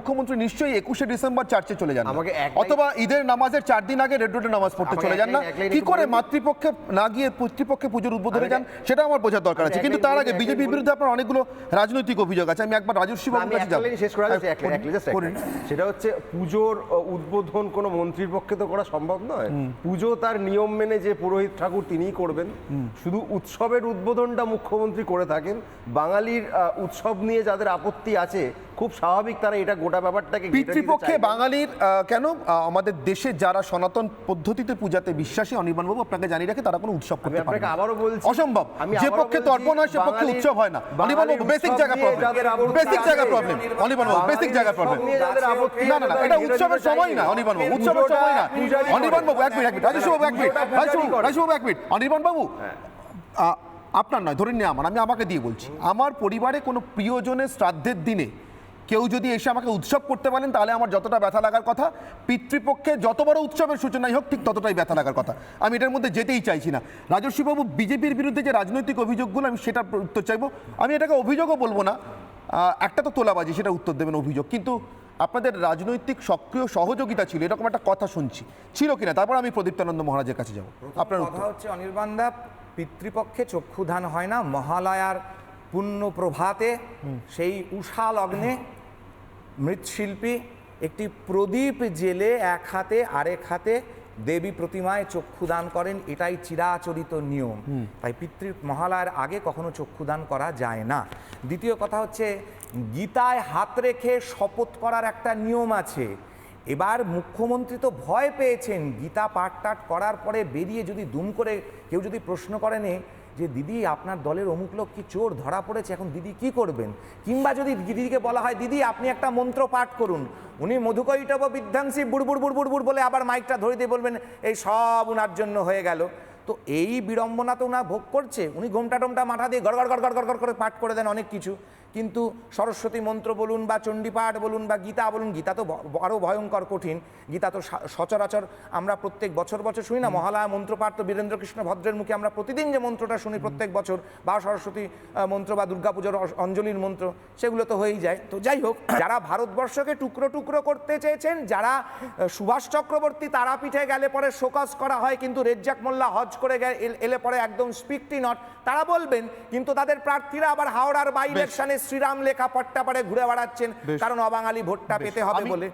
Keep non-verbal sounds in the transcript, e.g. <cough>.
মুখ্যমন্ত্রী নিশ্চয়ই একুশে ডিসেম্বর চার্চে চলে যান আমাকে অথবা ঈদের নামাজের চার দিন আগে রেড রোডে নামাজ পড়তে চলে যান না। কি করে মাতৃপক্ষে না গিয়ে পিতৃপক্ষে পুজোর উদ্বোধনে যান সেটা আমার বোঝার দরকার আছে। কিন্তু তার আগে বিজেপির বিরুদ্ধে আপনার অনেকগুলো রাজনৈতিক অভিযোগ আছে। আমি একবার রাজস্বী বাবুর কাছে যাব। শেষ করা হ্যাঁ। সেটা হচ্ছে পুজোর উদ্বোধন কোনো মন্ত্রীর পক্ষে তো করা সম্ভব নয়। পুজো তার নিয়ম মেনে যে পুরোহিত ঠাকুর তিনিই করবেন। শুধু উৎসবের উদ্বোধনটা মুখ্যমন্ত্রী করে থাকেন। বাঙালির উৎসব নিয়ে যাদের আপত্তি আছে খুব স্বাভাবিক তারা এটা গোটা ব্যাপারটাকে পিতৃপক্ষে বাঙালির কেন আমাদের দেশে যারা সনাতন পদ্ধতিতে পূজাতে বিশ্বাসী অনির্বাণবাবু আপনাকে জানিয়ে রাখে তারা কোনো উৎসব করতে পারে না। আবারও বলছি অসম্ভব আমি যে পক্ষে তর্পণ হয় সে পক্ষে উৎসব হয় না অনির্বাণবাবু বাঙালির বেসিক জায়গা প্রবলেম বেসিক জায়গা প্রবলেম অনির্বাণবাবু বেসিক জায়গা প্রবলেম না না না এটা উৎসবের সময় না দিতে অনির্বাণবাবু চাইবেন। উৎসবের সময় না পূজারই করে। অনির্বাণবাবু এক মিনিট এক মিনিট রাজেশবাবু এক মিনিট পুজোটা রাজেশবাবু পূজারই করে। রাজেশবাবু এক মিনিট অনির্বাণবাবু আহ, আপনার নয় ধরে নিয়ে আমার আমি আমাকে দিয়ে বলছি আমার পরিবারে কোনো প্রিয়জনের শ্রাদ্ধের দিনে কেউ যদি এসে আমাকে উৎসব করতে পারেন তাহলে আমার যতটা ব্যথা লাগার কথা পিতৃপক্ষে যত বড় উৎসবের সূচনাই হোক ঠিক ততটাই ব্যথা লাগার কথা। আমি এটার মধ্যে যেতেই চাইছি না। রাজস্বীবাবু বিজেপির বিরুদ্ধে যে রাজনৈতিক অভিযোগগুলো আমি সেটার উত্তর চাইব। আমি এটাকে অভিযোগও বলব না। একটা তো তোলাবাজি সেটা উত্তর দেবেন অভিযোগ। কিন্তু আপনাদের রাজনৈতিক সক্রিয় সহযোগিতা ছিল এরকম একটা কথা শুনছি। ছিল কিনা? তারপর আমি প্রদীপ্তানন্দ মহারাজের কাছে যাব। আপনার কথা হচ্ছে অনির্বাণদা পিতৃপক্ষে চক্ষুধান হয় না মহালয়ার পুণ্য প্রভাতে সেই উষা লগ্নে মৃৎশিল্পী একটি প্রদীপ জেলে এক হাতে আরেক হাতে দেবী প্রতিমায় চক্ষুদান করেন এটাই চিরাচরিত নিয়ম। তাই পিতৃ মহালয়ার আগে কখনো চক্ষুদান করা যায় না। দ্বিতীয় কথা হচ্ছে গীতায় হাত রেখে শপথ করার একটা নিয়ম আছে। এবার মুখ্যমন্ত্রী তো ভয় পেয়েছেন গীতা পাঠ টাট করার পরে বেরিয়ে যদি দুম করে কেউ যদি প্রশ্ন করেন যে দিদি, আপনার দলের অমুক লোক কি চোর, ধরা পড়েছে, এখন দিদি কি করবেন? কিংবা যদি দিদিকে বলা হয়, দিদি, আপনি একটা মন্ত্র পাঠ করুন। উনি মধুকৈটব বিধ্বংসী বুড়বুড় বুড়বুড় বুড় বলে আবার মাইকটা ধরে দিয়ে বলবেন, এই সব উনার জন্য হয়ে গেল। তো এই বিড়ম্বনা তো উনা ভোগ করছে। উনি ঘোমটা টোমটা মাথা দিয়ে গড় গড় গড় গড় করে পাঠ করে দেন অনেক কিছু। কিন্তু সরস্বতী মন্ত্র বলুন বা চণ্ডীপাঠ বলুন বা গীতা বলুন গীতা তো ব- আরও ভয়ঙ্কর কঠিন। গীতা তো সচরাচর আমরা প্রত্যেক বছর বছর শুনি না। মহালয়া মন্ত্রপাঠ তো বীরেন্দ্র কৃষ্ণ ভদ্রের মুখে আমরা প্রতিদিন যে মন্ত্রটা শুনি প্রত্যেক বছর বা সরস্বতী মন্ত্র বা দুর্গাপুজোর অঞ্জলির মন্ত্র সেগুলো তো হয়েই যায়। তো যাই হোক। <coughs> যারা ভারতবর্ষকে টুকরো টুকরো করতে চেয়েছেন যারা সুভাষ চক্রবর্তী তারাপীঠে গেলে পরে শোকস করা হয় কিন্তু রেজ্জাক মোল্লা হজ করে এলে পরে একদম স্পিকটি নট। তারা বলবেন কিন্তু তাদের প্রার্থীরা আবার হাওড়ার বাই ইলেকশনে শ্রীরাম লেখা পট্টা পারে ঘুরে বেড়াচ্ছেন কারণ অবাঙালি ভোটটা পেতে হবে বলে।